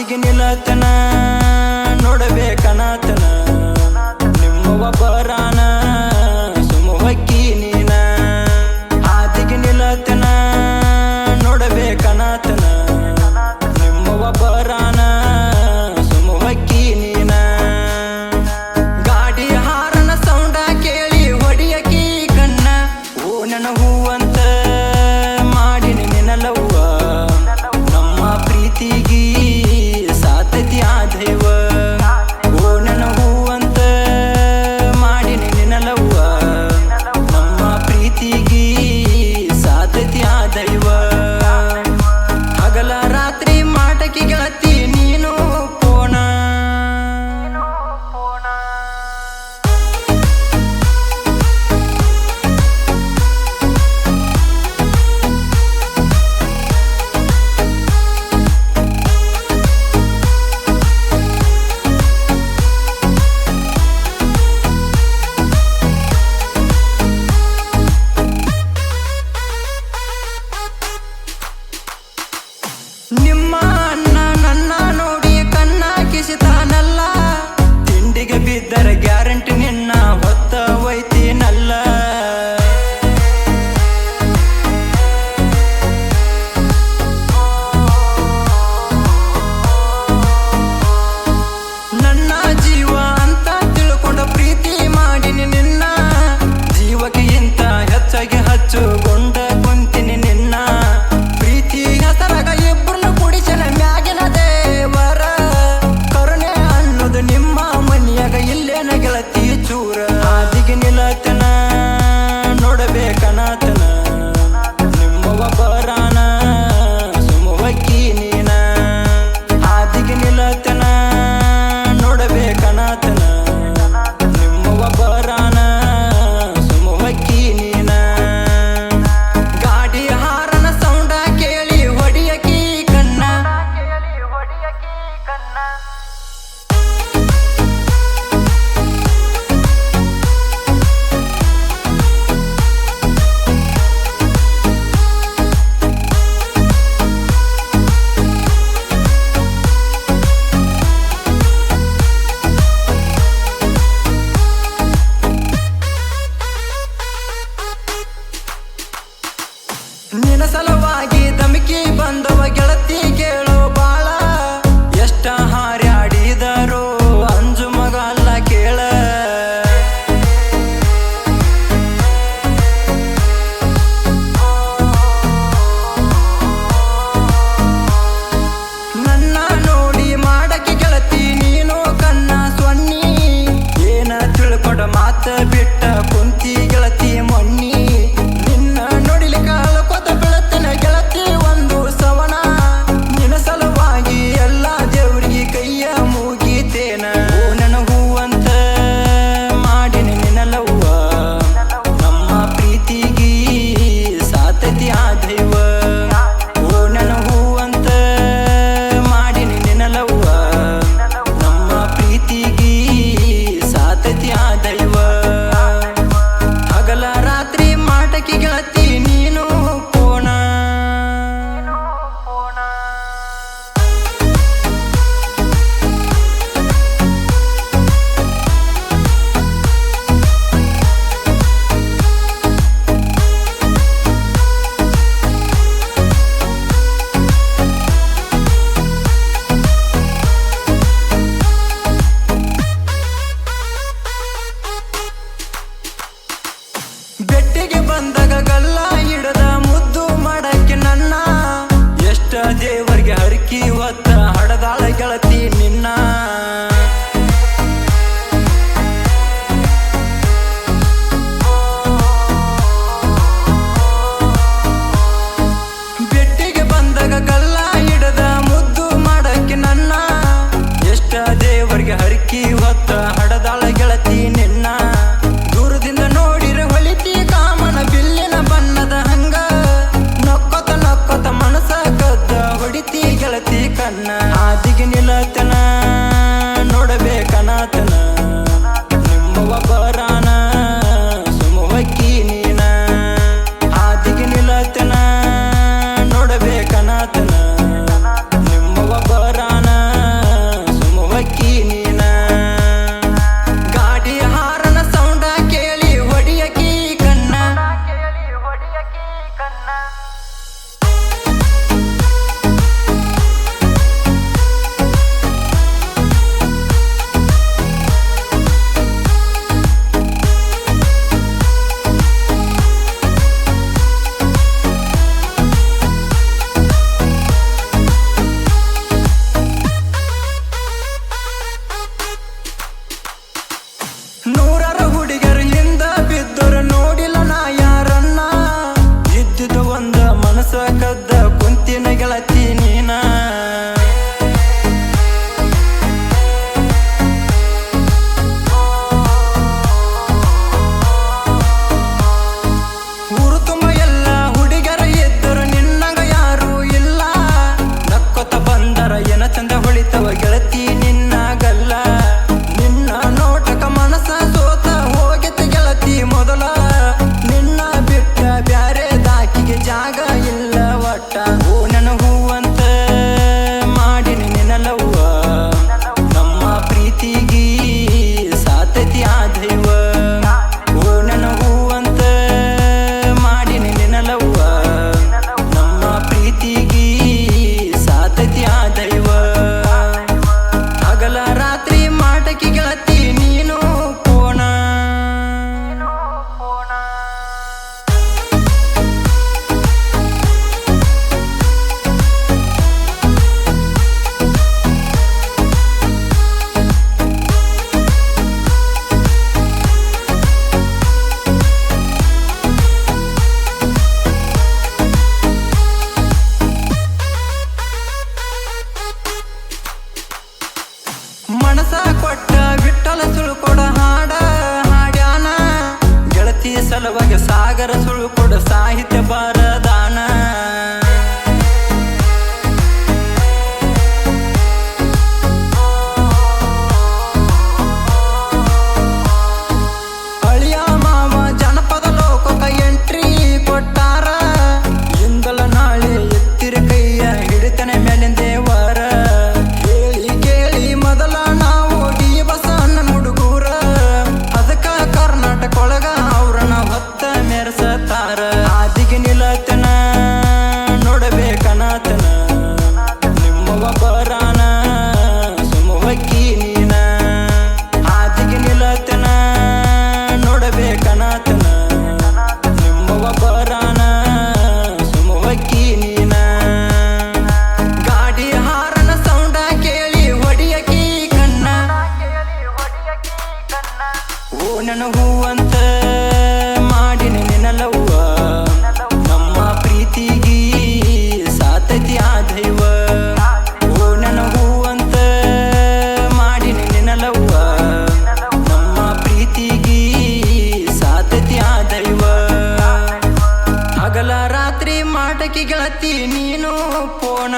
ಹಾದಿಗೆ ನಿಲತನ ನೋಡಬೇಕನಾತನ ಪ್ರೀತಿಗಿ ನಿಮ್ಮ the ಇವತ್ತ ಹಡದಾಳ ಗೆಳತಿ te ಕನಸ ಕದ್ದ ಕುಂತಿನ ಗೆಳತಿ ನೀನಾ. ಓ ನನಗೂ ಅಂತ ಮಾಡಿ ನೆನಲವ್ವ. ನಮ್ಮ ಪ್ರೀತಿಗಿ ಸಾತತಿ ಆ ದೈವ ಓ ನನಗೂ ಅಂತ ಮಾಡಿ ನೆನಲವ್ವ. ನಮ್ಮ ಪ್ರೀತಿಗಿ ಸಾತತಿ ಆ ದೈವ ಹಗಲ ರಾತ್ರಿ ಮಾಟಕಿ ಗೆಳತಿ ನೀನು ಪೋಣ